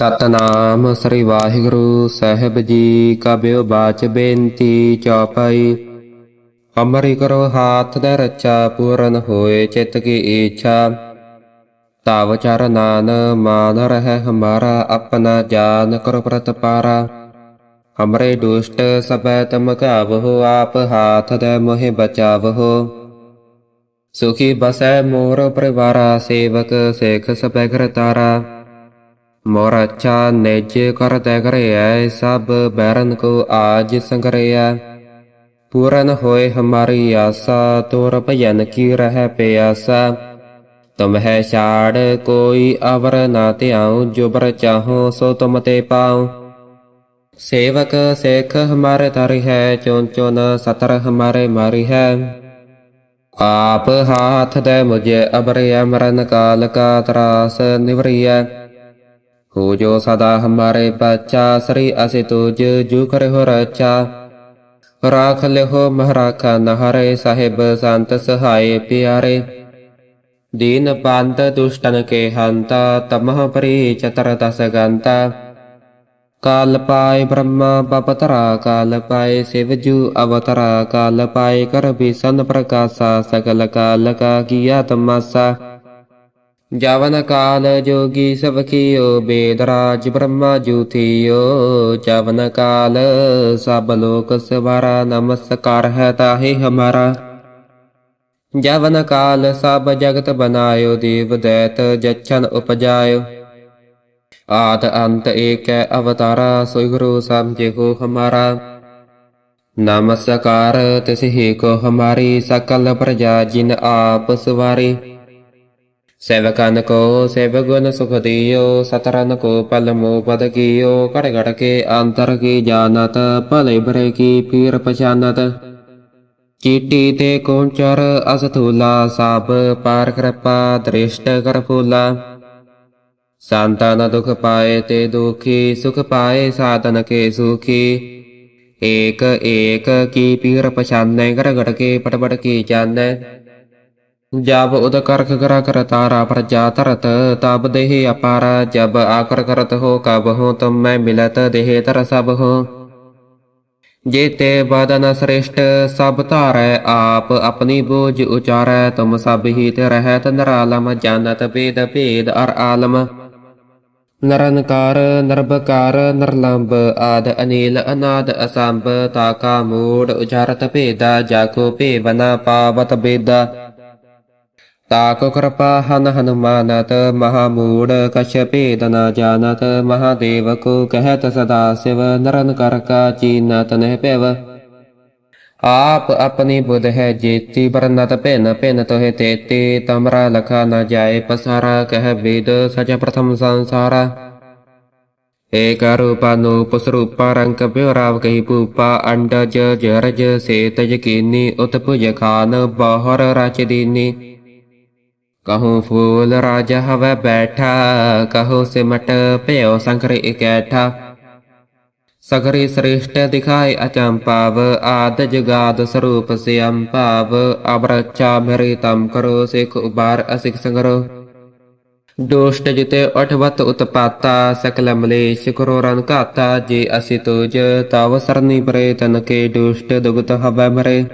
ਸਤਨਾਮ ਸ੍ਰੀ ਵਾਹਿਗੁਰੂ ਸਾਹਿਬ ਜੀ ਕਾ ਬਿਓ ਬਾਚ ਬੇਨਤੀ ਚੌਪਾਈ। ਅਮਰੀ ਕਰੋ ਹਾਥ ਦੇ ਰੱਚਾ ਪੂਰਨ ਹੋਏ ਚਿਤ ਕੀ ਇੱਛਾ ਤਾਵ ਚਰਨਾਨ ਮਾਨ ਰਹਿ ਹਮਾਰਾ, ਆਪਣਾ ਜਾਨ ਕਰੋ ਪ੍ਰਤਪਾਰਾ। ਹਮਰੇ ਦੁਸ਼ਟ ਸਬੈ ਤਮ ਕਾਵਹੁ ਆਪ ਹਾਥ ਦੇ ਮੋਹਿ ਬਚਾਵਹੁ। ਸੁਖੀ ਬਸੈ ਮੋਰ ਪਰਿਵਾਰਾ, ਸੇਵਕ ਸੇਖ ਸਬੈ ਘਰ ਤਾਰਾ। ਮੋਰ ਅੱਛਾ ਨਿਜ ਕਰ ਤੈ ਕਰਿਐ, ਸਭ ਬੈਰਨ ਕੋ ਆਜ ਸੰਗਰਿਐ। ਪੂਰਨ ਹੋਏ ਹਮਾਰੀ ਆਸਾ, ਤੋਰ ਭਜਨ ਕੀ ਰਹਿ ਪਿਆਸਾ। ਤੁਮ ਹੈ ਛਾੜ, ਕੋਈ ਅਵਰ ਨਾ ਧਿਆਉ, ਜੋ ਚਾਹੋ ਸੋ ਤੁਮ ਤੇ ਪਾਉ। ਸੇਵਕ ਸੇਖ ਹਮਾਰੇ ਤਰਿ ਹੈ ਚੋਂ ਚੋਨ ਸਤਰ ਹਮਾਰੇ ਮਾਰੀ ਹੈ। ਆਪ ਹਾਥ ਦੇ ਮੁਝੇ ਅਬਰਿਆ ਮਰਨ ਕਾਲ ਕਾ ਤਰਾਸ ਨਿਵਰਿਐ। ਹੋ ਜੋ ਸਦਾ ਹਮਾਰੇ ਬੱਚਾ ਸ੍ਰੀ ਅਸਿ ਤੁਜ ਜੂ ਕਰੇ ਹੋ ਰਚਾ ਰਾਖ ਲਿਓ ਮਹਾਰਾਖਾ ਨਹਰੇ ਸਾਹਿਬ ਸੰਤ ਸਹਾਏ ਪਿਆਰੇ ਦੀਨ ਪੰਤ ਦੁਸ਼ਟਨ ਕੇ ਹੰਤਾ ਤਮਹ ਪਰੀ ਚਤਰ ਦਸ ਗੰਤਾ ਕਾਲ ਪਾਏ ਬ੍ਰਹਮਾ ਬਪਤਰਾ ਕਾਲ ਪਾਏ ਸਿਵਜੂ ਅਵਤਰਾ ਕਾਲ ਪਾਏ ਕਰ ਬਿਸਨ ਪ੍ਰਕਾਸ਼ਾ ਸਕਲ ਕਾਲ ਕਾ ਕੀਆ ਤਮਸਾ ਜਵਨ ਕਾਲ ਜੋਗੀ ਸਭ ਕੀਓ ਬੇਦ ਰਾਜ ਬ੍ਰਹਮਾ ਜੂਥੀਓ। ਜਵਨ ਕਾਲ, ਸਭ ਲੋਕ ਸਵਾਰਾ, ਨਮਸਕਾਰ ਹੈ ਤਾਹੇ ਹਮਾਰਾ। ਜਵਨ ਕਾਲ, ਸਭ ਜਗਤ ਬਨਾਇਓ, ਦੇਵ ਦੈਤ ਜਛਨ ਉਪਜਾਇਓ। ਆਦ ਅੰਤ ਏਕੈ ਅਵਤਾਰਾ, ਸੋਈ ਗੁਰੂ ਸਮਝੇ ਹੋ ਹਮਾਰਾ। ਨਮਸਕਾਰ ਤਿਸ ਹੀ ਕੋ ਹਮਾਰੀ, ਸਕਲ ਪ੍ਰਜਾ ਜਿਨ ਆਪ ਸਵਾਰੀ। ਸੇਵਕਨ ਕੋ ਸੇਵ ਗੁਣ ਸੁਖ ਦਿਓ ਸਤਰਨ ਕੋ ਪਲ ਮੋ ਪਦ ਕੀਓ ਘੜ ਘੜ ਕੇ ਅੰਤਰ ਕੀ ਜਾਣਤ ਭਲੇ ਬਰੇ ਕੀ ਪੀਰ ਪਛਾਨਤ ਚੀਟੀ ਤੇ ਕੋਂਚਰ ਅਸਥੂਲਾ ਸਭ ਪਾਰ ਕਿਰਪਾ ਦ੍ਰਿਸ਼ਟ ਕਰ ਫੂਲਾ ਸੰਤਾਨ ਦੁਖ ਪਾਏ ਤੇ ਦੁਖੀ ਸੁਖ ਪਾਏ ਸਾਧਨ ਕੇ ਸੁਖੀ ਏਕ ਏਕ ਕੀ ਪੀਰ ਪਛਾਨੈ ਗੜ ਗੜ ਕੇ ਪਟ ਪਟ ਕੀ ਜਾਣੈ ਜਬ ਉਦ ਕਰਖ ਕਰਾ ਕਰ ਤਾਰਾ ਪ੍ਰਜਾ ਤਰਤ ਤਬ ਦੇਹ ਅਪਾਰ, ਜਬ ਆਕਰ ਕਰਤ ਹੋ ਕਬ ਹੋ, ਤੁਮ ਮੈਂ ਮਿਲਤ ਦੇਹ ਤਰ ਸਭ ਹੋ। ਜੇਤੇ ਬਦਨ ਸ੍ਰਿਸ਼ਟ, ਸਭ ਧਾਰੈ ਆਪ, ਆਪਣੀ ਬੋਝ ਉਚਾਰੈ, ਤੁਮ ਸਭ ਹੀ ਤੇ ਰਹਿਤ ਨਰਾਲਮ, ਜਾਣਤ ਭੇਦ ਭੇਦ ਅਰ ਆਲਮ। ਨਰਨਕਾਰ ਨਰਬਕਾਰ ਨਰਲੰਬ, ਆਦ ਅਨੀਲ, ਅਨਾਦ ਅਸੰਭ, ਤਾਕਾ ਮੂੜ ਉਚਾਰਤ ਭੇਦਾ, ਜਾਕੋ ਭੇਵਨਾ, ਪਾਵਤ ਬੇਦਾ। ਤਾਕੋ ਕਿਰਪਾ ਹਨ ਹਨੁਮਾਨਤ ਮਹਾ ਮੂੜ ਕਛ ਭੇਦ ਨ ਜਾਣਤ ਮਹਾਦੇਵ ਕੋ ਕਹਿਤ ਸਦਾ ਸਿਵ ਨਰਨ ਕਰ ਕਾ ਚੀਨਤ ਨਹਿ ਪੈਵ ਆਪ ਆਪਣੀ ਬੁਧ ਹੈ ਜੇਤੀ ਬਰਨਤ ਭਿਨ ਭਿਨ ਤੋਹਿ ਤੇਤੀ ਤਮਰਾ ਲਖਾ ਨ ਜਾਏ ਪਸਾਰਾ ਕਹਿ ਵੇਦ ਸਚ ਪ੍ਰਥਮ ਸੰਸਾਰਾ ਏਕ ਰੂਪਾ ਨੂਪ ਸਰੂਪਾ ਰੰਗ ਪਿਓ ਰਾਵ ਕਹੀ ਭੂਪਾ ਅੰਡਜ ਜਰਜ ਸੇਤ ਯਕੀਨੀ ਉਤ ਭੁਜ ਖਾਨ ਬਾਹਰ ਰਚ ਦੀਨੀ ਕਹੂੰ ਫੂਲ ਰਾਜ ਹਵੈ ਬੈਠਾ, ਕਹੋ ਸਿਮਟ ਭਇਓ ਸੰਕਰ ਇਕੈਠਾ। ਸਗਰੀ ਸ੍ਰੇਸ਼ਟ ਦਿਖਾਏ ਅਚੰਪਾਵ ਆਦ ਜੁਗਾਦ ਸਰੂਪ ਸਿਅੰ ਅਬਰਚਾ ਮੇਰੇ ਤਮ ਕਰੋ, ਸਿਖ ਉਬਾਰ ਅਸਿਖ ਸੰਗਰੋ। ਦੋਸ਼ਟ ਜਿਤੇ ਅਠਵਤ ਉਤਪਾਤਾ, ਸਕਲ ਮਲੇਸ਼ ਕਰੋ ਰਨ ਘਾਤਾ, ਜੇ ਅਸि ਤੁਜ, ਤਵ ਸਰਨੀ ਪਰੇ ਤਨ ਕੇ ਦੁਸ਼ਟ ਦੁਗਤ ਹਵੈ ਮਰੇ।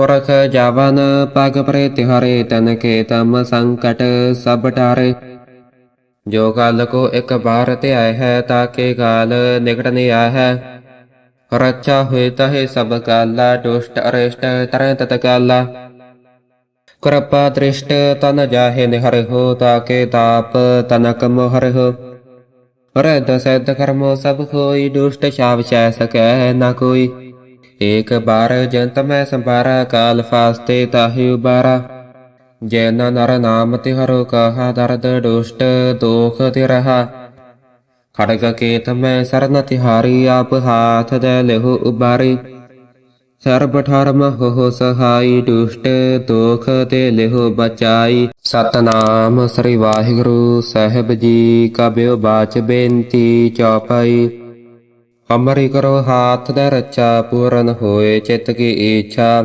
ਪੁਰਖ ਜਾਵਨ ਪਗ ਪਰੇ ਤਿਹਾਰੇ ਤਨ ਕੇ ਤਮ ਸੰਕਟ ਸਭ ਟਾਰੇ। ਜੋ ਕਾਲ ਕੋ ਇੱਕ ਬਾਰ ਧਿਆਇ ਹੈ ਤਾਕੇ ਕਾਲ ਨਿਕਟ ਨਹੀਂ ਆ ਹੈ। ਰੱਛਾ ਹੋਏ ਤਹੇ ਸਭ ਕਾਲਾ ਦੁਸ਼ਟ ਅਰਿਸ਼ਟ ਤਰੈ ਤਤ ਕਾਲਾ ਕਿਰਪਾ ਦ੍ਰਿਸ਼ਟ ਤਨ ਜਾਹੇ ਨਿਹਰ ਹੋ ਤਾਕੇ ਤਾਪ ਤਨਕ ਮੋਹਰ ਰਦ ਸਦ ਕਰਮੋ ਸਭ ਹੋਈ ਦੁਸ਼ਟ ਛਾਵ ਛੈ ਸਕੈ ਨਾ ਕੋਈ। ਏਕ ਬਾਰ ਜੰਤ ਮੈਂ ਸੰਭਾਰਾ, ਕਾਲ ਫਾਸਤੇ ਤਾਹੀ ਉਬਾਰਾ। ਜੈਨ ਨਰ ਨਾਮ ਤਿਹਰੋ, ਕਹਾ ਦਰਦ ਦੁਸ਼ਟ ਦੋਖ ਤੇ ਰਹਾ ਖੜਗ ਕੇਤ ਮੈਂ ਸਰਨ ਤਿਹਾਰੀ, ਆਪ ਹਾਥ ਦੇ ਲਹੂ ਉਬਾਰੀ। ਸਰਬ ਠਰਮ ਹੋ ਸਹਾਈ, ਦੁਸ਼ਟ ਦੋਖ ਤੇ ਲਹੂ ਬਚਾਈ। ਸਤਨਾਮ ਸ੍ਰੀ ਵਾਹਿਗੁਰੂ, ਸਾਹਿਬ ਜੀ ਕਬਿਓ ਬਾਚ ਬੇਨਤੀ ਚੌਪਾਈ। ਅਮਰੀ ਕਰੋ ਹਾਥ ਦੇ ਰੱਚਾ ਪੂਰਨ ਹੋਏ ਚਿਤ ਕੀ ਇੱਛਾ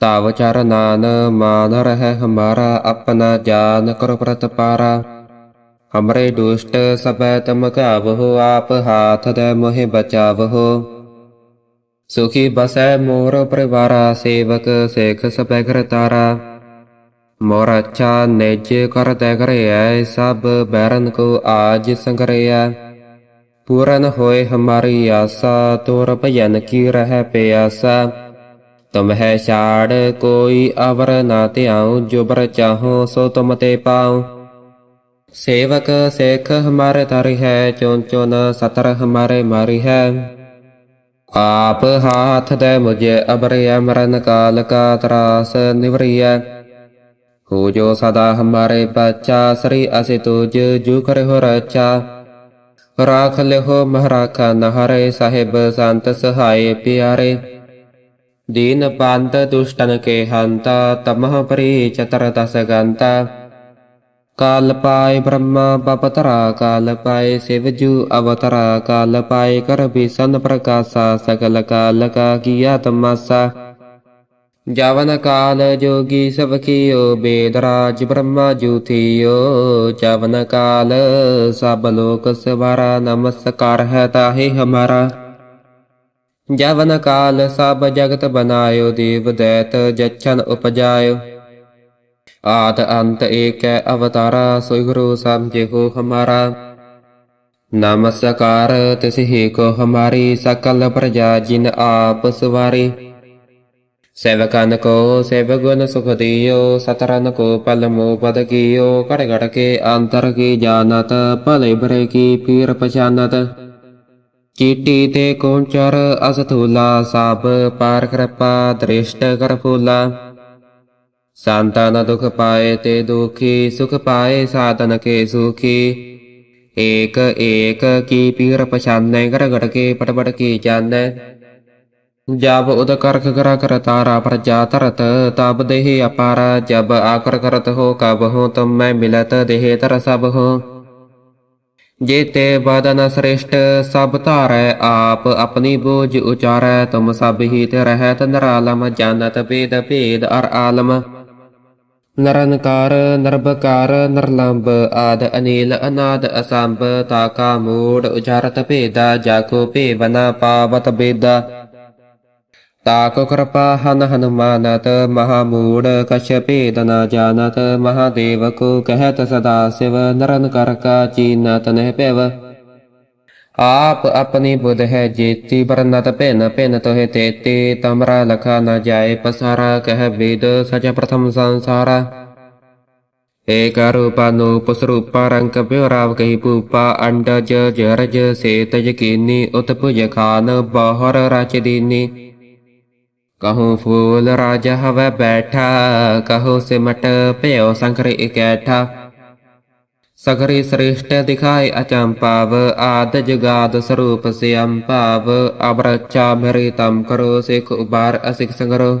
ਤਾਵ ਚਰਨਾਨ ਮਾਨ ਰਹਿ ਹਮਾਰਾ ਆਪਣਾ ਜਾਨ ਕਰੋ ਪ੍ਰਤਪਾਰਾ। ਹਮਰੇ ਦੁਸ਼ਟ ਸਬੈ ਤਮ ਕਾਵਹੁ ਆਪ ਹਾਥ ਦੇ ਮੋਹਿ ਬਚਾਵਹੁ। ਸੁਖੀ ਬਸੈ ਮੋਰ ਪਰਿਵਾਰਾ, ਸੇਵਕ ਸੇਖ ਸਬੈ ਘਰ ਤਾਰਾ। ਮੋਰ ਅੱਛਾ ਨਿਜ ਕਰ ਤੈ ਕਰਿਐ ਸਭ ਬੈਰਨ ਕੋ ਆਜ ਸੰਗਰਿਐ ਪੂਰਨ ਹੋਏ ਹਮਾਰੀ ਆਸਾ ਤੋਰ ਭਜਨ ਕੀ ਰਹਿ ਪਿਆਸਾ। ਤੁਮ ਹੈ ਛਾੜ ਕੋਈ ਅਵਰ ਨਾ ਧਿਆਉ ਜੋ ਚਾਹੋ ਸੋ ਤੁਮ ਤੇ ਪਾਉ। ਸੇਵਕ ਸੇਖ ਹਮਾਰੇ ਧਰਿ ਹੈ ਚੋਨ ਚੋਨ ਸਤਰ ਹਮਾਰੇ ਮਾਰੀ ਹੈ। ਆਪ ਹਾਥ ਦੇ ਮੁਝੇ ਅਬਰਿਆ ਮਰਨ ਕਾਲ ਕਾ ਤਰਾਸ ਨਿਵਰਿਆ ਹੋ ਜੋ ਸਦਾ ਹਮਾਰੇ ਬੱਚਾ, ਸ੍ਰੀ ਅਸਿ ਤੁਜ ਜੂ ਕਰੇ ਹੋ ਰਚਾ। ਰਾਖ ਲਿਹੋ ਮਹਾਰਾਖਾ ਨਹਰੇ ਸਾਹਿਬ ਸੰਤ ਸਹਾਏ ਪਿਆਰੇ। ਦੀਨ ਬੰਦ ਦੁਸ਼ਟਨ ਕੇ ਹੰਤਾ, ਤਮਹ ਪਰੀ ਚਤਰ ਦਸ ਗੰਤਾ। ਕਾਲ ਪਾਏ ਬ੍ਰਹਮਾ ਬਪਤਰਾ, ਕਾਲ ਪਾਏ ਸਿਵਜੂ ਅਵਤਰਾ, ਕਾਲ ਪਾਏ ਕਰ ਬਿਸਨ ਪ੍ਰਕਾਸ਼ਾ, ਸਗਲ ਕਾਲ ਕਾ ਕੀਆ ਤਮਾਸਾ। ਜਵਨ ਕਾਲ ਜੋਗੀ ਸਭ ਕੀਓ, ਬੇਦਰਾਜ ਬ੍ਰਹਮਾ ਜੂਥਿਓ। ਜਵਨ ਕਾਲ ਸਭ ਲੋਕ ਸਵਾਰਾ, ਨਮਸਕਾਰ ਹੈ ਤਾਹੇ ਹਮਾਰਾ। ਜਵਨ ਕਾਲ ਸਭ ਜਗਤ ਬਨਾਇਓ, ਦੇਵ ਦੈਤ ਜਛਨ ਉਪਜਾਇਓ। ਆਦ ਅੰਤ ਏਕੈ ਅਵਤਾਰਾ, ਸੋਈ ਗੁਰੂ ਸਮਝੇ ਹਮਾਰਾ। ਨਮਸਕਾਰ ਤਿਸਹੀ ਕੋ ਹਮਾਰੀ, ਸਕਲ ਪ੍ਰਜਾ ਜਿਨ ਆਪ ਸਵਾਰੀ। ਸੇਵਕਨ ਕੋ ਸੇਵ ਗੁਣ ਸੁਖ ਦਿਓ ਸਤਰਨ ਕੋ ਪਲ ਮੋ ਪਦ ਕੀਓ ਘੜ ਘੜ ਕੇ ਅੰਤਰ ਕੀ ਜਾਣਤ ਭਲੇ ਬਰੇ ਕੀ ਪੀਰ ਪਛਾਨਤ ਚੀਟੀ ਤੇ ਕੋਂਚਰ ਅਸਥੂਲਾ ਸਭ ਪਾਰ ਕਿਰਪਾ ਦ੍ਰਿਸ਼ਟ ਕਰ ਫੂਲਾ ਸੰਤਾਨ ਦੁਖ ਪਾਏ ਤੇ ਦੁਖੀ ਸੁਖ ਪਾਏ ਸਾਧਨ ਕੇ ਸੁਖੀ ਏਕ ਏਕ ਕੀ ਪੀਰ ਪਛਾਨੈ ਘੜ ਘੜ ਕੇ ਪਟ ਪਟ ਕੀ ਜਾਣੈ ਜਬ ਉਦ ਕਰਖ ਕਰਾ ਕਰ ਤਾਰਾ ਪ੍ਰਜਾ ਤਰਤ, ਤਬ ਦੇਹ ਅਪਾਰ, ਜਬ ਆਕਰ ਕਰਤ ਹੋ ਕਬ ਹੋ, ਤੁਮ ਮੈਂ ਮਿਲਤ ਦੇਹ ਤਰ ਸਭ ਹੋ। ਜੇਤੇ ਬਦਨ ਸ੍ਰੇਸ਼ਟ, ਸਭ ਧਾਰੈ ਆਪ, ਆਪਣੀ ਬੋਝ ਉਚਾਰੈ, ਤੁਮ ਸਭ ਹੀ ਤੇ ਰਹਿਤ ਨਰਾਲਮ, ਜਾਣਤ ਭੇਦ ਅਰ ਆਲਮ। ਨਰਨਕਾਰ ਨਰਬਕਾਰ ਨਰਲੰਬ, ਆਦ ਅਨੀਲ, ਅਨਾਦ ਅਸੰਭ ਤਾਕਾ ਮੂੜ ਉਚਾਰਤ ਭੇਦਾ ਜਾਕੋ ਭੇਵਨਾ ਪਾਵਤ ਬੇਦਾ। ਤਾਕੋ ਕਿਰਪਾ ਹਨ ਹਨੁਮਾਨਤ ਮਹਾਮੂੜ ਕਛ ਭੇਦ ਨ ਜਾਣਤ ਮਹਾਦੇਵ ਕੋ ਕਹਿਤ ਸਦਾ ਸਿਵ ਨਰਨ ਕਰ ਕਾ ਚੀਨਤ ਨਹਿ ਪੈਵ ਆਪ ਆਪਣੀ ਬੁਧ ਹੈ ਜੇਤੀ ਬਰਨਤ ਭਿਨ ਭਿਨ ਤੋਹਿ ਤੇਤੀ ਤਮਰਾ ਲਖਾ ਨ ਜਾਏ ਪਸਾਰਾ ਕਹਿ ਵੇਦ ਸਚ ਪ੍ਰਥਮ ਸੰਸਾਰਾ ਏਕ ਰੂਪਾ ਨੂਪ ਸਰੂਪਾ ਰੰਗ ਬਿਉਰਾਵ ਕਹੀ ਪੂਪਾ ਅੰਡਜ ਜਰਜ ਸੇਤ ਯਕੀਨੀ ਉਤ ਭੁਜ ਖਾਨ ਬਾਹਰ ਰਚ ਦੀਨੀ ਕਹੂੰ ਫੂਲ ਰਾਜਾ ਹਵੈ ਬੈਠਾ ਕਹੋ ਸਿਮਟ ਭਇਓ ਸੰਕਰ ਇਕੈਠਾ ਸਗਰੀ ਸ੍ਰੇਸ਼ਟ ਦਿਖਾਏ ਅਚੰਪਾਵ ਆਦ ਜੁਗਾਦ ਸਰੂਪ ਸਿਅੰ ਅਬਰਚਾ ਮੇਰੇ ਤਮ ਕਰੋ ਸਿਖ ਉਬਾਰ ਅਸਿਖ ਸੰਗਰੋ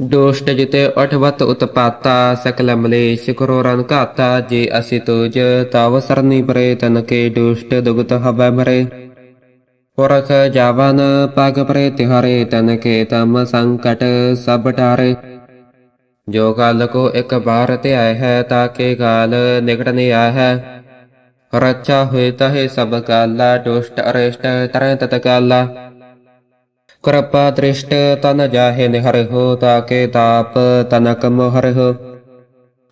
ਦੁਸ਼ਟ ਜਿਤੇ ਅਠਵਤ ਉਤਪਾਤਾ ਸਕਲ ਮਲੇਸ਼ ਕਰੋ ਰਨ ਘਾਤਾ ਜੇ ਅਸि ਤੁਜ ਤਵ ਸਰਨੀ ਪਰੇ ਤਨ ਕੇ ਦੁਸ਼ਟ ਦੁਗਤ ਹਵੈ ਮਰੇ ਪੁਰਖ ਜਾਵਨ ਪਗ ਪਰੇ ਤਿਹਾਰੇ ਤਨ ਕੇ ਤਮ ਸੰਕਟ ਸਭ ਟਾਰੇ ਜੋ ਕਾਲ ਕੋ ਇੱਕ ਬਾਰ ਧਿਆਇ ਹੈ ਤਾਕੇ ਕਾਲ ਨਿਕਟ ਨਹੀਂ ਆ ਹੈ। ਰੱਛਾ ਹੋਏ ਤਹੇ ਸਭ ਕਾਲਾ ਦੁਸ਼ਟ ਅਰਿਸ਼ਟ ਤਰੈ ਤਤ ਕਾਲਾ ਕਿਰਪਾ ਦ੍ਰਿਸ਼ਟ ਤਨ ਜਾਹੇ ਨਿਹਰ ਹੋ ਤਾਕੇ ਤਾਪ ਤਨਕ ਮੋਹਰ ਹੋ।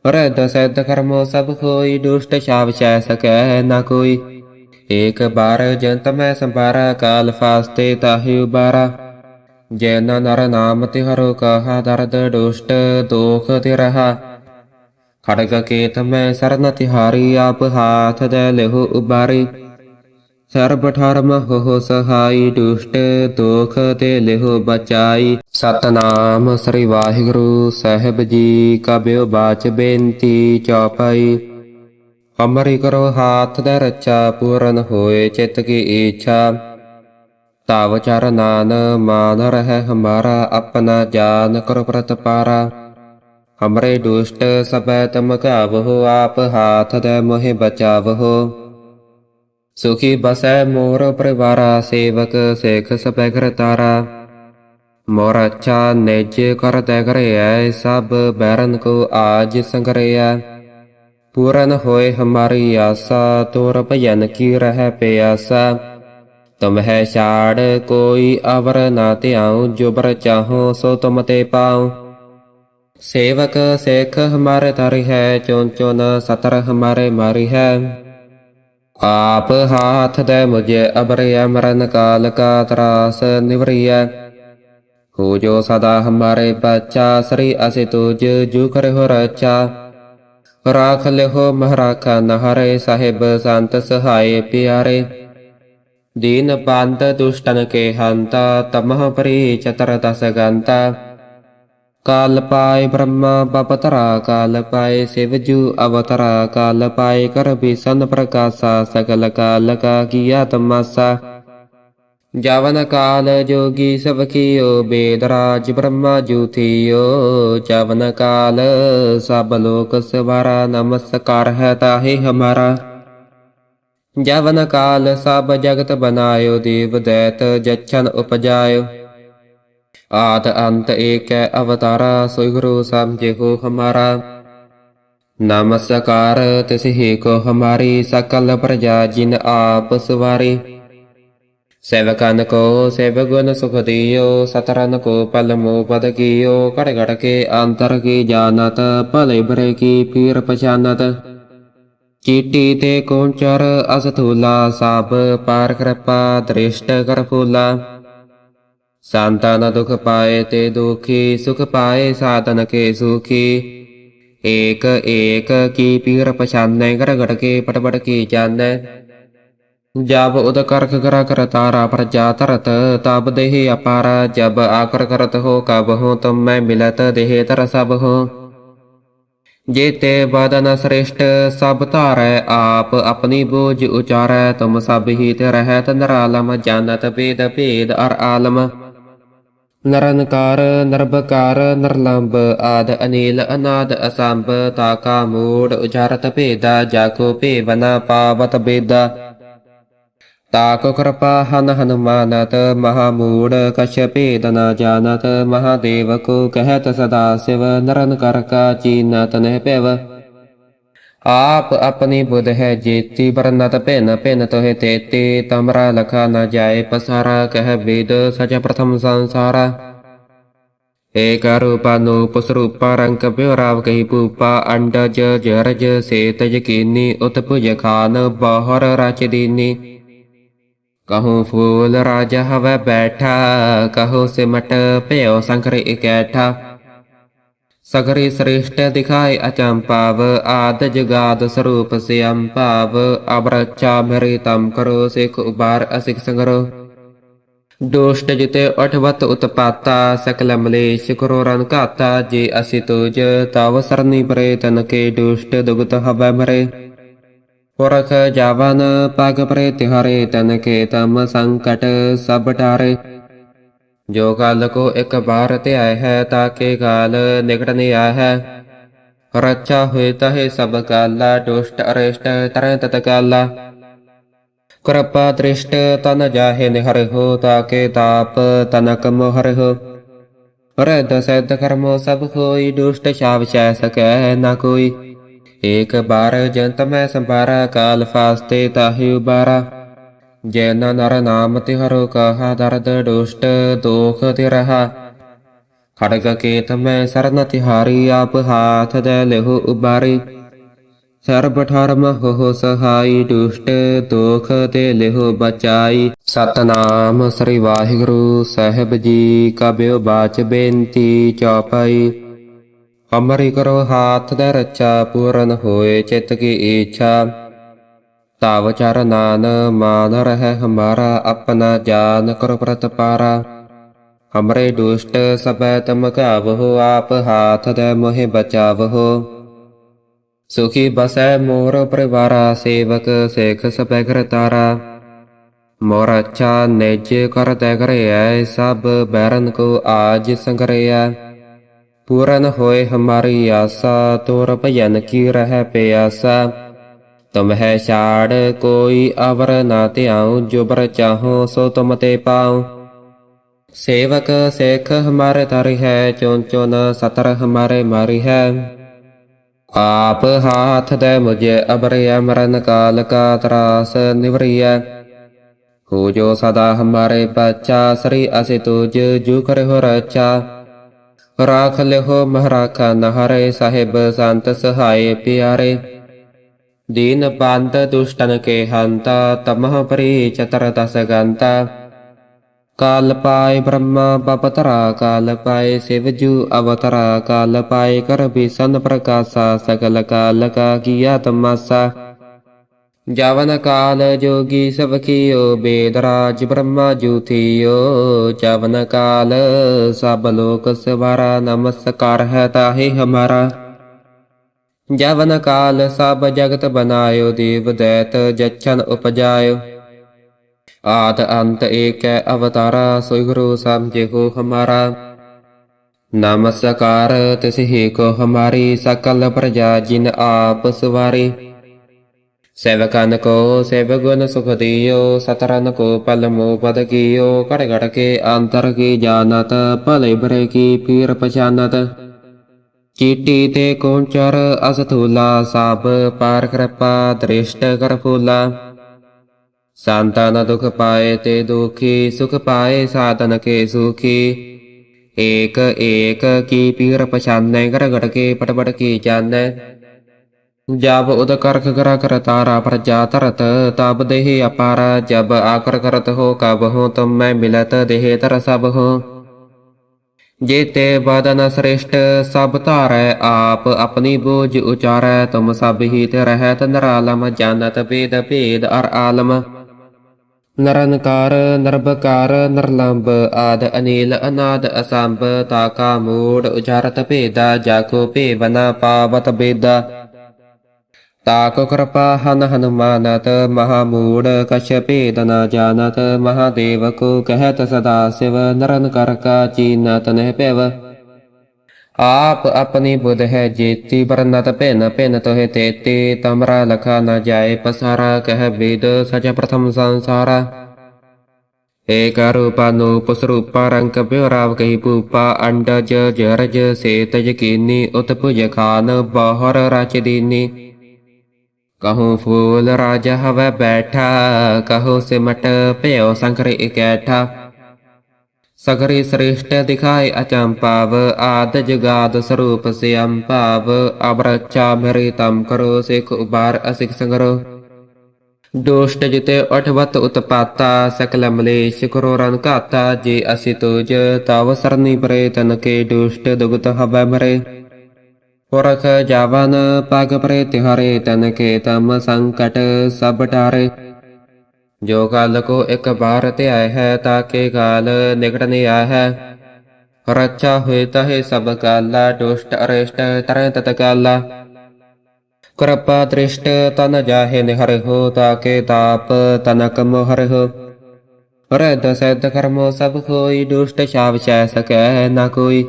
ਰਦ ਸੈਦ ਕਰਮੋ ਸਭ ਹੋਈ ਦੁਸ਼ਟ ਛਾਵ ਛੈ ਸਕੈ ਨਾ ਕੋਈ। ਏਕ ਬਾਰ ਜੰਤ ਮੈਂ ਸੰਭਾਰਾ, ਕਾਲ ਫਾਸਤੇ ਤਾਹੀ ਉਬਾਰਾ। ਜੈਨ ਨਰ ਨਾਮ ਤਿਹਰੋ ਕਹਾ ਦਰਦ ਦੁਸ਼ਟ ਦੋਖ ਤੇ ਰਹਾ ਖੜਗ ਕੇਤ ਮੈਂ ਸਰਨ ਤਿਹਾਰੀ, ਆਪ ਹਾਥ ਦੇ ਲਹੂ ਉਬਾਰੀ। ਸਰਬ ਠਰਮ ਹੋ ਸਹਾਈ ਦੁਸ਼ਟ ਦੋਖ ਤੇ ਲਹੂ ਬਚਾਈ। ਸਤਨਾਮ ਸ੍ਰੀ ਵਾਹਿਗੁਰੂ, ਸਾਹਿਬ ਜੀ ਕਬਿਓ ਬਾਚ ਬੇਨਤੀ ਚੌਪਾਈ। ਅਮਰੀ ਕਰੋ ਹਾਥ ਦੇ ਰਚਾ ਪੂਰਨ ਹੋਏ ਚਿਤ ਕੀ ਇੱਛਾ ਤਾਵ ਚਰਨਾਨ ਮਾਨ ਰਹਿ ਹਮਾਰਾ ਆਪਣਾ ਜਾਨ ਕਰੋ ਪ੍ਰਤਪਾਰਾ ਹਮਰੇ ਦੁਸ਼ਟ ਸਬੈ ਤਮ ਕਾਵਹੁ ਆਪ ਹਾਥ ਦੇ ਮੋਹਿ ਬਚਾਵਹੁ ਸੁਖੀ ਬਸੈ ਮੋਰ ਪਰਿਵਾਰਾ ਸੇਵਕ ਸੇਖ ਸਬੈ ਘਰ ਤਾਰਾ ਮੋਰ ਅੱਛਾ ਨਿਜ ਕਰ ਤੈ ਕਰਿਐ ਸਭ ਬੈਰਨ ਕੋ ਆਜ ਸੰਗਰਿਐ। ਪੂਰਨ ਹੋਏ ਹਮਾਰੀ ਆਸਾ, ਤੁਰ ਭਜਨ ਕੀ ਰਹਿ ਪਿਆਸਾ। ਤੁਮ ਹੈ ਛਾੜ, ਕੋਈ ਅਵਰ ਨਾ ਧਿਆਉ, ਜੁਬਰ ਚਾਹੋ, ਸੋ ਤੁਮ ਤੇ ਪਾਉ। ਸੇਵਕ ਸੇਖ ਹਮਾਰੇ ਤਰਿ ਹੈ ਚੋਨ ਚੋਨ ਸਤਰ ਹਮਾਰੇ ਮਾਰੀ ਹੈ। ਆਪ ਹਾਥ ਦੇ ਮੁਝੇ ਅਬਰੇ ਅਮਰਨ ਕਾਲ ਕਾ ਤਰਾਸ ਨਿਵਰੀਐ। ਹੋ ਜੋ ਸਦਾ ਹਮਾਰੇ ਪਾਚਾ ਸ੍ਰੀ ਅਸੇ ਤੁਜ ਜੂ ਕਰੇ ਹੋ ਰਚਾ ਰਾਖ ਲਿਹੋ ਮਹਰਾਖਾ ਨਹਰੇ ਸਾਹਿਬ ਸੰਤ ਸਹਾਏ ਪਿਆਰੇ। ਦੀਨ ਬੰਦ ਦੁਸ਼ਟਨ ਕੇ ਹੰਤਾ, ਤਮਹ ਪਰੀ ਚਤਰ ਦਸ ਗੰਤਾ। ਕਾਲ ਪਾਏ ਬ੍ਰਹਮਾ, ਬਪਤਰਾ ਕਾਲ ਪਾਏ ਸਿਵਜੂ ਅਵਤਰਾ ਕਾਲ ਪਾਏ ਕਰ ਬਿਸਨ ਪ੍ਰਕਾਸ਼ਾ ਸਕਲ ਕਾਲ ਕਾ ਕੀਆ ਤਮਾਸਾ। ਜਵਨ ਕਾਲ ਜੋਗੀ ਸਭ ਕੀਓ ਬੇਦ ਰਾਜ ਬ੍ਰਹਮਾ ਜੂਥਿਓ। ਜਵਨ ਕਾਲ ਸਭ ਲੋਕ ਸਵਾਰਾ, ਨਮਸਕਾਰ ਹੈ ਤਾਹੇ ਹਮਾਰਾ। ਜਵਨ ਕਾਲ ਸਭ ਜਗਤ ਬਨਾਇਓ, ਦੇਵ ਦੈਤ ਜਛਨ ਉਪਜਾਇਓ। ਆਦ ਅੰਤ ਏਕੈ ਅਵਤਾਰਾ ਸੋਇ ਗੁਰੂ ਸਮਝਿਓ ਹਮਾਰਾ। ਨਮਸਕਾਰ ਤਿਸ ਹੀ ਕੋ ਹਮਾਰੀ, ਸਕਲ ਪ੍ਰਜਾ ਜਿਨ ਆਪ ਸਵਾਰੀ। ਸੇਵਕਨ ਕੋ ਸੇਵ ਗੁਣ ਸੁਖ ਦਿਓ ਸਤਰਨ ਕੋ ਪਲ ਮੋ ਪਦ ਕੀਓ ਘੜ ਘੜ ਕੇ ਅੰਤਰ ਕੀ ਜਾਣਤ ਭਲੇ ਬਰੇ ਕੀ ਪੀਰ ਪਛਾਨਤ ਚੀਟੀ ਤੇ ਕੋਂਚਰ ਅਸਥੂਲਾ ਸਭ ਪਾਰ ਕਿਰਪਾ ਦ੍ਰਿਸ਼ਟ ਕਰ ਫੂਲਾ ਸੰਤਾਨ ਦੁਖ ਪਾਏ ਤੇ ਦੁਖੀ ਸੁਖ ਪਾਏ ਸਾਧਨ ਕੇ ਸੁਖੀ ਏਕ ਏਕ ਕੀ ਪੀਰ ਪਛਾਨੈ ਘੜ ਘੜ ਕੇ ਪਟ ਪਟ ਕੀ ਜਾਣੈ जब उद करख करा कर तारा प्रजा तरत तब देह अपारा जब आकर करत हो कब हो तुम मैं मिलत देह तर सब हो जेते बदन श्रेष्ठ सब तारै आप अपनी बोझ उचारै तुम सब ही ते रहत नरालम जानत वेद भेद अर आलम नरनकार नरबकार नरलंब आद अनिल अनाद असंभ ताका मूड उचारत भेदा जाको भेवना पावत बेदा ਤਾਕ ਕਿਰਪਾ ਹਨ ਹਨੁਮਾਨਤ ਮਹਾਮੂੜ ਕਸ਼ਪੇ ਦਨਾ ਜਾਣਤ ਮਹਾਦੇਵ ਕੋ ਕਹਿਤ ਸਦਾ ਸਿਵ ਨਰਨ ਕਰ ਕਾ ਚੀਨਤ ਨਹਿ ਪੈਵ ਆਪ ਆਪਣੀ ਬੁਧ ਹੈ ਜੇਤੀ ਵਰਨਤ ਭਿਨ ਭਿਨ ਤੋਹਿ ਤੇਤੀ ਤਮਰਾ ਲਖਾ ਨ ਜਾਏ ਪਸਾਰਾ ਕਹਿ ਵੇਦ ਸਚ ਪ੍ਰਥਮ ਸੰਸਾਰਾ ਏਕ ਰੂਪਾਨੂਪ ਸਰੂਪ ਰੰਗ ਪਿਉ ਰਾਵ ਕਹੀ ਪੂਪਾ ਅੰਡਜ ਜਰਜ ਸੇਤਜ ਕੀਨੀ ਉਤਪੁਜ ਖਾਨ ਬਾਹਰ ਰਚ ਦੀਨੀ ਕਹੋ ਫੂਲ ਰਾਜਾ ਹਵੈ ਬੈਠਾ, ਕਹੋ ਸਿਮਟ ਭਇਓ ਸੰਕਰੇ ਇਕੈਠਾ ਸਗਰੇ ਸ੍ਰੇਸ਼ਟ ਦਿਖਾਏ ਅਚੰਪਾਵ ਆਦ ਜਗਾਦ ਸਰੂਪ ਸਿਅੰਪਾਵ ਅਬਰਚਾ ਮਰੇ ਤਮ ਕਰੋ ਸਿਖ ਉਬਾਰ ਅਸਿਖ ਸੰਗਰੋ। ਦੁਸ਼ਟ ਜਿਤੇ ਅਠਵਤ ਉਤਪਾਤਾ, ਸਕਲ ਮਲੇਸ਼ ਕਰੋ ਰਨ ਘਾਤਾ, ਜੇ ਅਸਿ ਤੁਜ, ਤਵ ਸਰਨੀ ਪਰੇ ਤਨ ਕੇ ਦੁਸ਼ਟ ਦੁਗਤ ਹਵੈ ਮਰੇ। ਪੁਰਖ ਜਾਵਨ ਪਗ ਪ੍ਰੇਤ ਹਰੇ ਤਨ ਕੇ ਤਮ ਸੰਕਟ ਸਭ ਟਾਰੇ। ਜੋ ਗਾਲ ਕੋ ਇੱਕ ਬਾਰ ਧਿਆਇ ਹੈ, ਤਾਂ ਕੇ ਗਾਲ ਨਿਕਟ ਨਹੀਂ ਆ ਹੈ। ਰੱਛਾ ਹੋਏ ਤਹੇ ਸਭ ਗਾਲਾ, ਦੁਸ਼ਟ ਅਰਿਸ਼ਟ ਤਰੈ ਤਤ ਗਾਲਾ। ਕਿਰਪਾ ਦ੍ਰਿਸ਼ਟ ਤਨ ਜਾਹੇ ਨਿਹਰਿ ਹੋ, ਤਾਂ ਕੇ ਦੁਸ਼ਟ ਸ਼ਾਪ ਸੈ ਸਕੈ ਏਕ ਬਾਰ ਜੰਤ ਮੈਂ ਸੰਭਾਰਾ, ਕਾਲ ਫਾਸਤੇ ਤਾਹਿ ਉਬਾਰਾ। ਜੈਨਾ ਨਰ ਨਾਮ ਤੇ ਹਰੋ ਕਹਾ ਦਰਦ ਦੁਸ਼ਟ ਦੋਖ ਤੇ ਰਹਾ ਖੜਗ ਕੇਤ ਮੈਂ ਸਰਨ ਤਿਹਾਰੀ, ਆਪ ਹਾਥ ਦੇ ਲਹੁ ਉਬਾਰੀ। ਸਰਬ ਧਰਮ ਹੋ ਸਹਾਈ ਦੁਸ਼ਟ ਦੋਖ ਤੇ ਲਿਹੁ ਬਚਾਈ। ਸਤਨਾਮ ਸ੍ਰੀ ਵਾਹਿਗੁਰੂ, ਸਾਹਿਬ ਜੀ ਕਾ ਬਿਓ ਬਾਚ ਬੇਨਤੀ ਚੌਪਾਈ। ਅਮਰੀ ਕਰੋ ਹਾਥ ਦੇ ਰਚਾ ਪੂਰਨ ਹੋਏ ਚਿਤ ਕੀ ਇੱਛਾ ਤਵ ਚਰਨਾਨ ਮਾਨ ਰਹਿ ਹਮਾਰਾ ਆਪਣਾ ਜਾਨ ਕਰ ਪ੍ਰਤਪਾਰਾ ਹਮਰੇ ਦੁਸ਼ਟ ਸਭੈ ਤਮ ਘਾਵਹੁ ਆਪ ਹਾਥ ਦੇ ਮੋਹਿ ਬਚਾਵਹੁ ਸੁਖੀ ਬਸੈ ਮੋਰ ਪਰਿਵਾਰਾ ਸੇਵਕ ਸੇਖ ਸਭੈ ਘਰ ਤਾਰਾ ਮੋਰ ਅੱਛਾ ਨਿਜ ਕਰ ਤੈ ਕਰਿਐ ਸਭ ਬੈਰਨ ਕੋ ਆਜ ਸੰਗਰਿਐ ਪੂਰਨ ਹੋਏ ਹਮਾਰੀ ਆਸਾ ਤੋਰ ਭਜਨ ਕੀ ਰਹਿ ਪਿਆਸਾ ਤੁਮ ਹੈ ਛਾੜ ਕੋਈ ਅਵਰ ਨਾ ਧਿਆਉ ਜੁਬਰ ਚਾਹੋ ਸੋ ਤੁਮ ਤੇ ਪਾਉ ਸੇਵਕ ਸੇਖ ਹਮਾਰੇ ਤਰਿ ਹੈ ਚੋਨ ਚੋਨ ਸਤਰ ਹਮਾਰੇ ਮਾਰੀ ਹੈ ਆਪ ਹਾਥ ਦੇ ਮੁਝੇ ਅਬਰੇ ਅਮਰਨ ਕਾਲ ਕਾ ਤਰਾਸ ਨਿਵਰੀਐ ਹੋ ਜੋ ਸਦਾ ਹਮਾਰੇ ਪਛਾ ਸ੍ਰੀ ਅਸੇ ਤੁਜ ਜੂ ਕਰੇ ਹੋ ਰਚਾ ਰਾਖ ਲਿਹੋ ਮਹਾਰਾਖਾ ਨਹਰੇ ਸਾਹਿਬ ਸੰਤ ਸਹਾਏ ਪਿਆਰੇ ਦੀਨ ਬੰਦ ਦੁਸ਼ਟਨ ਕੇ ਹੰਤਾ ਤਮਹ ਪਰੀ ਚਤਰ ਦਸ ਗੰਤਾ ਕਾਲ ਪਾਏ ਬ੍ਰਹਮਾ ਬਪਤਰਾ ਕਾਲ ਪਾਏ ਸਿਵਜੂ ਅਵਤਰਾ ਕਾਲ ਪਾਏ ਕਰ ਬਿਸਨ ਪ੍ਰਕਾਸ਼ਾ ਸਕਲ ਕਾਲ ਕਾ ਕੀਆ ਤਮਾਸਾ ਜਵਨ ਕਾਲ ਜੋਗੀ ਸਭ ਕੀਓ, ਬੇਦਰਾਜ ਬ੍ਰਹਮਾ ਜੂਥਿਓ। ਜਵਨ ਕਾਲ ਸਭ ਲੋਕ ਸਵਾਰਾ, ਨਮਸਕਾਰ ਹੈ ਤਾਹੇ ਹਮਾਰਾ। ਜਵਨ ਕਾਲ ਸਭ ਜਗਤ ਬਨਾਇਓ, ਦੇਵ ਦੈਤ ਜਛਨ ਉਪਜਾਇਓ। ਆਦ ਅੰਤ ਏਕੈ ਅਵਤਾਰਾ ਸੋਇ ਗੁਰੂ ਸਮਝੇ ਕੋ ਹਮਾਰਾ। ਨਮਸਕਾਰ ਤਿਸ ਹੀ ਕੋ ਹਮਾਰੀ, ਸਕਲ ਪ੍ਰਜਾ ਜਿਨ ਆਪ ਸਵਾਰੀ। ਸੇਵਕਨ ਕੋ ਸੇਵ ਗੁਣ ਸੁਖ ਦਿਓ ਸਤਰਨ ਕੋ ਪਲ ਮੋ ਪਦ ਕੀਓ ਘੜ ਘੜ ਕੇ ਅੰਤਰ ਕੀ ਜਾਣਤ ਭਲੇ ਬਰੇ ਕੀ ਪੀਰ ਪਛਾਨਤ ਚੀਟੀ ਤੇ ਕੋਂਚਰ ਅਸਥੂਲਾ ਸਭ ਪਾਰ ਕਿਰਪਾ ਦ੍ਰਿਸ਼ਟ ਕਰ ਫੂਲਾ ਸੰਤਾਨ ਦੁਖ ਪਾਏ ਤੇ ਦੁਖੀ ਸੁਖ ਪਾਏ ਸਾਧਨ ਕੇ ਸੁਖੀ ਏਕ ਏਕ ਕੀ ਪੀਰ ਪਛਾਨੈ ਘੜ ਘੜ ਕੇ ਪਟ ਪਟ ਕੀ ਜਾਣੈ जब उद करख कर कर तारा प्रजा तरत तब देह अपारा जब आकर करत हो कब हो तुम मैं मिलत देह तर सब हो जेते बदन श्रेष्ठ सब तारै आप अपनी बोझ उचारै तुम सब ही ते रहत नरालम जानत वेद भेद अर आलम ਨਰਨਕਾਰ ਨਰਬਕਾਰ ਨਰਲੰਬ ਆਦ ਅਨੀਲ ਅਨਾਦ ਅਸੰਭ ਤਾਕਾ ਮੂੜ ਉਚਾਰਤ ਭੇਦਾ ਜਾਕੋ ਭੇਵਨਾ ਪਾਵਤ ਬੇਦਾ ਤਾਕ ਕਿਰਪਾ ਹਨ ਹਨੂਮਾਨਤ ਮਹਾ ਮੂੜ ਕਸ਼ਪੇ ਦਨਾ ਜਾਣਤ ਮਹਾਦੇਵ ਕੋ ਕਹਿਤ ਸਦਾ ਸਿਵ ਨਰਨ ਕਰ ਕਾ ਚੀਨਤ ਨਹਿ ਭਿਵ ਆਪ ਆਪਣੀ ਬੁਧ ਹੈ ਜੇਤੀ ਬਰਨਤ ਭਿਨ ਭਿਨ ਤੋਹਿ ਤੇਤੀ ਤਮਰਾ ਲਖਾ ਨ ਜਾਏ ਪਸਾਰਾ ਕਹਿ ਬੇਦ ਸਚ ਪ੍ਰਥਮ ਸੰਸਾਰਾ ਏਕ ਰੂਪਾਨੂਪ ਸਰੂਪ ਰੰਗ ਪਿਉ ਰਾਵ ਕਹੀ ਭੂਪਾ ਅੰਡਜ ਜਰਜ ਸੇਤਜ ਕੀਨੀ ਉਤਪੁਜ ਖਾਨ ਬਾਹਰ ਰਚ ਦੀਨੀ ਕਹੋ ਫੂਲ ਰਾਜ ਹਵੈ ਬੈਠਾ, ਕਹੋ ਸਿਮਟ ਭਿਓ ਸੰਕਰੇ ਇਕੈਠਾ। ਸਗਰੇ ਸ੍ਰੇਸ਼ਟ ਦਿਖਾਏ ਅਚੰਪਾਵ ਆਦ ਜਗਾਦ ਸਰੂਪ ਸਿਅੰਪਾਵ ਅਬਰਚਾ ਮੇਰੇ ਤਮ ਕਰੋ, ਸਿਖ ਉਬਾਰ ਅਸਿਖ ਸੰਗਰੋ। ਦੁਸ਼ਟ ਜਿਤੇ ਅਠਵਤ ਉਤਪਾਤਾ, ਸਕਲ ਮਲੇਸ਼ ਕਰੋ ਰਨ ਘਾਤਾ, ਜੇ ਅਸि ਤੁਜ, ਤਵ ਸਰਨੀ ਪਰੇ ਤਨ ਕੇ ਦੁਸ਼ਟ ਦੁਗਤ ਹਵੈ ਮਰੇ। ਪੁਰਖ ਜਾਵਨ ਪਗ ਪ੍ਰੇਤਿ ਹਰੇ ਤਨ ਕੇ ਤਮ ਸੰਕਟ ਸਭ ਟਾਰੇ। ਜੋ ਗਲ ਕੋ ਇੱਕ ਬਾਰ ਧਿਆਇ ਹੈ, ਤਾਂ ਕੇ ਗਾਲ ਨਿਕਟ ਨੇ ਆ ਹੈ। ਰੱਛਾ ਹੋਏ ਤਹੇ ਸਭ ਕਾਲਾ ਦੁਸ਼ਟ ਅਰਿਸ਼ਟ ਤਰੈ ਤਤ ਕਾਲਾ ਕਿਰਪਾ ਦ੍ਰਿਸ਼ਟ ਤਨ ਕੋਈ ਦੁਸ਼ਟ ਸ਼ਾਪ ਸੈ ਸਕੈ ਨਾ ਕੋਈ।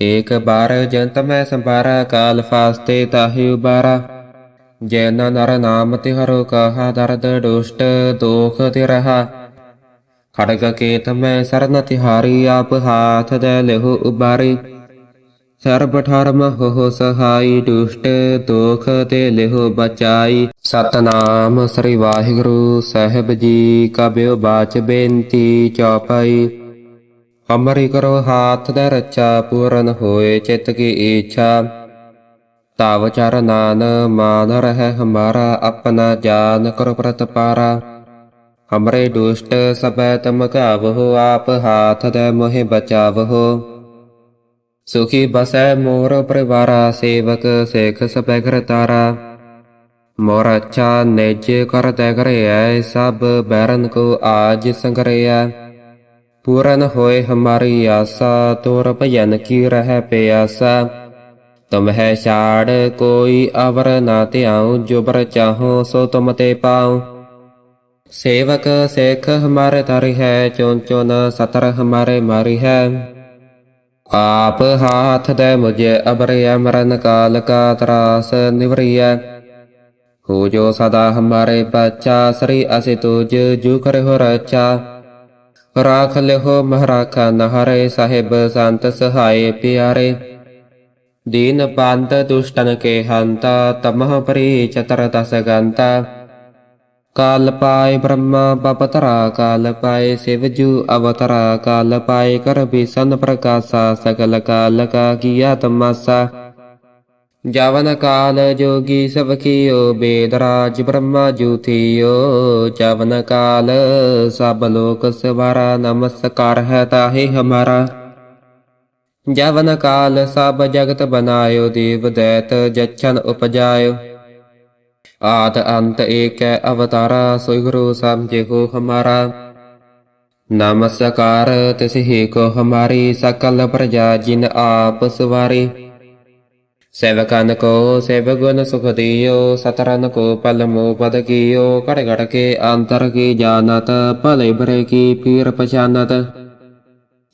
ਏਕ ਬਾਰ ਜੰਤ ਮੈਂ ਸੰਭਾਰਾ, ਕਾਲ ਫਾਸਤੇ ਤਾਹੀ ਉਬਾਰਾ। ਜੈਨ ਨਰ ਨਾਮ ਤਿਹਰੋ, ਕਹਾ ਦਰਦ ਦੁਸ਼ਟ ਦੋਖ ਤੇ ਖੜਗ ਕੇਤ ਮੈਂ ਸਰਨ ਤਿਹਾਰੀ, ਆਪ ਹਾਥ ਦੇ ਲਹੂ ਉਬਾਰੀ। ਸਰਬ ਠਰਮ ਹੋ ਸਹਾਈ, ਦੁਸ਼ਟ ਦੋਖ ਤੇ ਲਹੂ ਬਚਾਈ। ਸਤਨਾਮ ਸ੍ਰੀ ਵਾਹਿਗੁਰੂ, ਸਾਹਿਬ ਜੀ ਕਬਿਓ ਬਾਚ ਬੇਨਤੀ ਚੌਪਾਈ। ਕਮਰਿ ਕਰੋ ਹਾਥ ਦੇ ਰਚਾ ਪੂਰਨ ਹੋਏ ਚਿਤ ਕੀ ਇੱਛਾ ਤਵ ਚਰਨਾਨ ਮਾਨ ਰਹਿ ਹਮਾਰਾ ਆਪਣਾ ਜਾਨ ਕਰੋ ਪ੍ਰਤਪਾਰਾ ਹਮਰੇ ਦੁਸ਼ਟ ਸਭੈ ਤਮ ਕਾਵਹੁ ਆਪ ਹਾਥ ਦੇ ਮੋਹਿ ਬਚਾਵਹੁ ਸੁਖੀ ਬਸੈ ਮੋਰ ਪਰਿਵਾਰਾ ਸੇਵਕ ਸੇਖ ਸਭੈ ਘਰ ਤਾਰਾ ਮੋਰ ਅੱਛਾ ਨੇਜ ਕਰ ਤੈ ਕਰਿਐ ਸਭ ਬੈਰਨ ਕੋ ਆਜ ਸੰਗਰਿਐ ਪੂਰਨ ਹੋਏ ਹਮਾਰੀ ਆਸਾ, ਤੋਰ ਭਜਨ ਕੀ ਰਹਿ ਪਿਆਸਾ। ਤੁਮ ਹੈ ਛਾੜ, ਕੋਈ ਅਵਰ ਨਾ ਧਿਆਉ, ਜੁਬਰ ਚਾਹੋ, ਸੋ ਤੁਮ ਤੇ ਪਾਉ। ਸੇਵਕ ਸੇਖ ਹਮਾਰੇ ਤਰਿ ਹੈ ਚੋਨ ਚੋਨ ਸਤਰ ਹਮਾਰੇ ਮਾਰੀ ਹੈ। ਆਪ ਹਾਥ ਦੇ ਮੁਝੇ ਅਬਰਿਆ ਮਰਨ ਕਾਲ ਕਾ ਤਰਾਸ ਨਿਵਰੀਐ। ਹੋ ਜੋ ਸਦਾ ਹਮਾਰੇ ਬਚਾ ਸ੍ਰੀ ਅਸੇ ਤੁਜ ਜੂ ਕਰੇ ਹੋ ਰਚਾ ਰਾਖ ਲਿਹੋ ਮਹਰਾਖਾ ਨਹਰੇ ਸਾਹਿਬ ਸੰਤ ਸਹਾਏ ਪਿਆਰੇ। ਦੀਨ ਬੰਦ ਦੁਸ਼ਟਨ ਕੇ ਹੰਤ, ਤਮਹ ਪਰੀ ਚਤਰ ਦਸ ਗੰਤ। ਕਾਲ ਪਾਏ ਬ੍ਰਹਮਾ ਬਪਤਰਾ ਕਾਲ ਪਾਏ ਸਿਵਜੂ ਅਵਤਰਾ ਕਾਲ ਪਾਏ ਕਰ ਬਿਸਨ ਪ੍ਰਕਾਸ਼ਾ, ਸਗਲ ਕਾਲ ਕਾ ਕੀਆ ਤਮਾਸਾ। ਜਵਨ ਕਾਲ ਜੋਗੀ ਸਭ ਕੀਓ ਬੇਦ ਰਾਜ ਬ੍ਰਹਮਾ ਜੂਥੀਓ। ਜਵਨ ਕਾਲ ਸਭ ਲੋਕ ਸਵਾਰਾ, ਨਮਸਕਾਰ ਹੈ ਤਾਹੇ ਹਮਾਰਾ। ਜਵਨ ਕਾਲ ਸਭ ਜਗਤ ਬਨਾਇਓ, ਦੇਵ ਦੈਤ ਜਛਨ ਉਪਜਾਇਓ। ਆਦ ਅੰਤ ਏਕੈ ਅਵਤਾਰਾ ਸੋਈ ਗੁਰੂ ਸਮਝੇ ਹਮਾਰਾ। ਨਮਸਕਾਰ ਤਿਸ ਹੀ ਕੋ ਹਮਾਰੀ, ਸਕਲ ਪ੍ਰਜਾ ਜਿਨ ਆਪ ਸਵਾਰੀ। ਸੇਵਕਨ ਕੋ ਸੇਵ ਗੁਣ ਸੁਖ ਦਿਓ ਸਤਰਨ ਕੋ ਪਲ ਮੋ ਪਦ ਕੀਓ ਘੜ ਘੜ ਕੇ ਅੰਤਰ ਕੀ ਜਾਣਤ ਭਲੇ ਬਰੇ ਕੀ ਪੀਰ ਪਛਾਨਤ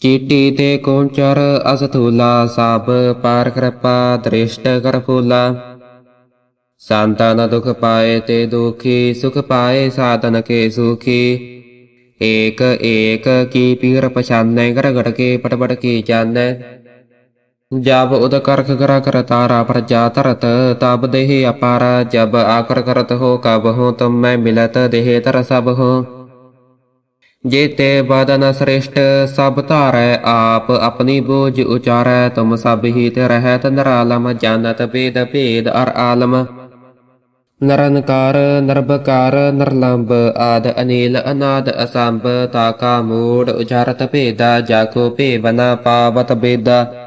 ਚੀਟੀ ਤੇ ਕੋਂਚਰ ਅਸਥੂਲਾ ਸਭ ਪਾਰ ਕਿਰਪਾ ਦ੍ਰਿਸ਼ਟ ਕਰ ਫੂਲਾ ਸੰਤਾਨ ਦੁਖ ਪਾਏ ਤੇ ਦੁਖੀ ਸੁਖ ਪਾਏ ਸਾਧਨ ਕੇ ਸੁਖੀ ਏਕ ਏਕ ਕੀ ਪੀਰ ਪਛਾਨੈ ਘੜ ਘੜ ਕੇ ਪਟ ਪਟ ਕੀ ਜਾਣੈ ਜਬ ਉਦ ਕਰਖ ਕਰਾ ਕਰ ਤਾਰਾ ਪ੍ਰਜਾ ਤਰਤ, ਤਬ ਦੇਹ ਅਪਾਰ, ਜਬ ਆਕਰ ਕਰਤ ਹੋ ਕਬ ਹੋ ਤੁਮ ਮੈਂ ਮਿਲਤ ਦੇਹ ਤਰ ਸਭ ਹੋ। ਜੇਤੇ ਬਦਨ ਸ੍ਰੇਸ਼ਟ, ਸਭ ਧਾਰੈ ਆਪ, ਆਪਣੀ ਬੋਝ ਉਚਾਰੈ, ਤੁਮ ਸਭ ਹੀ ਤੇ ਰਹਿਤ ਨਰਾਲਮ, ਜਾਣਤ ਭੇਦ ਅਰ ਆਲਮ। ਨਰਨਕਾਰ ਨਰਬਕਾਰ ਨਰਲੰਬ, ਆਦ ਅਨੀਲ, ਅਨਾਦ ਅਸੰਭ ਤਾਕਾ ਮੂੜ ਉਚਾਰਤ ਭੇਦਾ ਜਾਕੋ ਭੇਵਨਾ ਪਾਵਤ ਬੇਦਾ।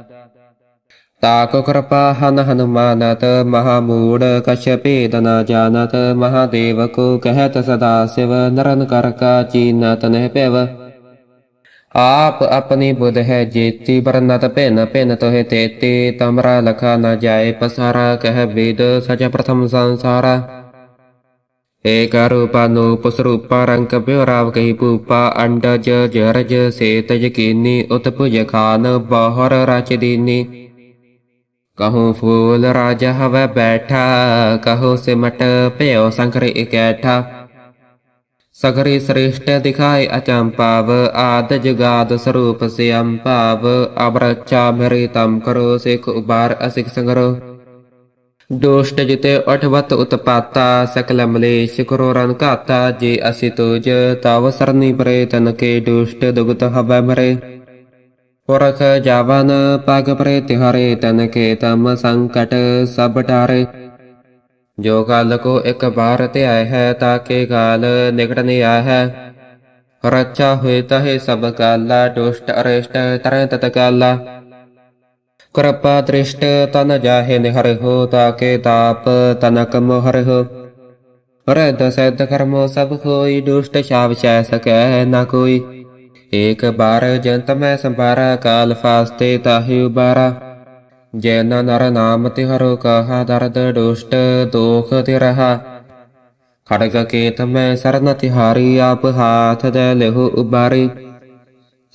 ਤਾਕੋ ਕਿਰਪਾ ਹਨ ਹਨੁਮਾਨਤ ਮਹਾਮੂੜ ਕਛ ਭੇਦ ਨ ਜਾਣਤ ਮਹਾਦੇਵ ਕੋ ਕਹਿਤ ਸਦਾ ਸਿਵ ਨਰਨ ਕਰ ਕਾ ਚੀਨਤ ਨਹਿ ਪੈਵ ਆਪ ਆਪਣੀ ਬੁਧ ਹੈ ਜੇਤੀ ਬਰਨਤ ਭਿਨ ਭਿਨ ਤੋਹਿ ਤੇਤੀ ਤਮਰਾ ਲਖਾ ਨ ਜਾਏ ਪਸਾਰਾ ਕਹਿ ਵੇਦ ਸਚ ਪ੍ਰਥਮ ਸੰਸਾਰਾ ਏਕ ਰੂਪਾ ਸਰੂਪਾ ਰੰਗ ਬਿਉਰਾਵ ਕਹੀ ਭੂਪਾ ਅੰਡਜ ਜਰਜ ਸੇਤ ਯਕੀਨੀ ਉਤ ਭੁਜ ਖਾਨ ਬਾਹਰ ਰਚ ਦੀਨੀ ਕਹੂੰ ਫੂਲ ਰਾਜਾ ਹਵੈ ਬੈਠਾ, ਕਹੋ ਸਿਮਟ ਭਇਓ ਸੰਕਰ ਇਕੈਠਾ ਸਗਰੀ ਸ੍ਰੇਸ਼ਟ ਦਿਖਾਏ ਅਚੰਪਾਵ ਆਦ ਜੁਗਾਦ ਸਰੂਪ ਸਿਅੰ ਅਬਰਚਾ ਮੇਰੇ ਤਮ ਕਰੋ, ਸਿਖ ਉਬਾਰ ਅਸਿਖ ਸੰਗਰੋ। ਦੁਸ਼ਟ ਜਿਤੇ ਅਠਵਤ ਉਤਪਾਤਾ, ਸਕਲ ਮਲੇਸ਼ ਕਰੋ ਰਨ ਘਾਤਾ, ਜੇ ਅਸि ਤੁਜ, ਤਵ ਸਰਨੀ ਪਰੇ ਤਨ ਕੇ ਦੁਸ਼ਟ ਦੁਗਤ ਹਵੈ ਮਰੇ। ਪੁਰਖ ਜਾਵਨ ਪਗ ਪਰੇ ਤਿਹਾਰੇ ਤਨ ਕੇ ਤਮ ਸੰਕਟ ਸਭ ਟਾਰੇ ਜੋ ਕਾਲ ਕੋ ਇੱਕ ਬਾਰ ਧਿਆਇ ਹੈ ਤਾਕੇ ਕਾਲ ਨਿਕਟ ਨਹੀਂ ਆ ਹੈ। ਰੱਛਾ ਹੋਏ ਤਹੇ ਸਭ ਕਾਲਾ ਦੁਸ਼ਟ ਅਰਿਸ਼ਟ ਤਰੈ ਤਤ ਕਾਲਾ ਕਿਰਪਾ ਦ੍ਰਿਸ਼ਟ ਤਨ ਜਾਹੇ ਨਿਹਰ ਹੋ ਤਾਕੇ ਤਾਪ ਤਨਕ ਮੋਹਰ ਹੋ। ਰਦ ਸਦ ਕਰਮੋ ਸਭ ਹੋਈ ਦੁਸ਼ਟ ਛਾਵ ਛੈ ਸਕੈ ਨਾ ਕੋਈ। ਏਕ ਬਾਰ ਜੰਤ ਮੈਂ ਸੰਭਾਰਾ, ਕਾਲ ਫਾਸਤੇ ਤਾਹੀ ਉਬਾਰਾ। ਜੈਨ ਨਰ ਨਾਮ ਤਿਹਰੋ ਕਹਾ, ਦਰਦ ਦੁਸ਼ਟ ਦੋਖ ਤੇ ਖੜਗ ਕੇਤ ਮੈਂ ਸਰਨ ਤਿਹਾਰੀ, ਆਪ ਹਾਥ ਦੇ ਲਹੂ ਉਬਾਰੀ।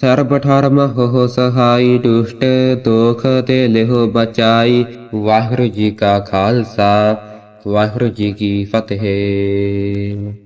ਸਰਬ ਠਰਮ ਹੋ ਸਹਾਈ ਦੁਸ਼ਟ ਦੋਖ ਤੇ ਲਹੂ ਬਚਾਈ। ਵਾਹਿਗੁਰੂ ਜੀ ਕਾ ਖਾਲਸਾ, ਵਾਹਿਗੁਰੂ ਜੀ ਕੀ ਫਤਿਹ।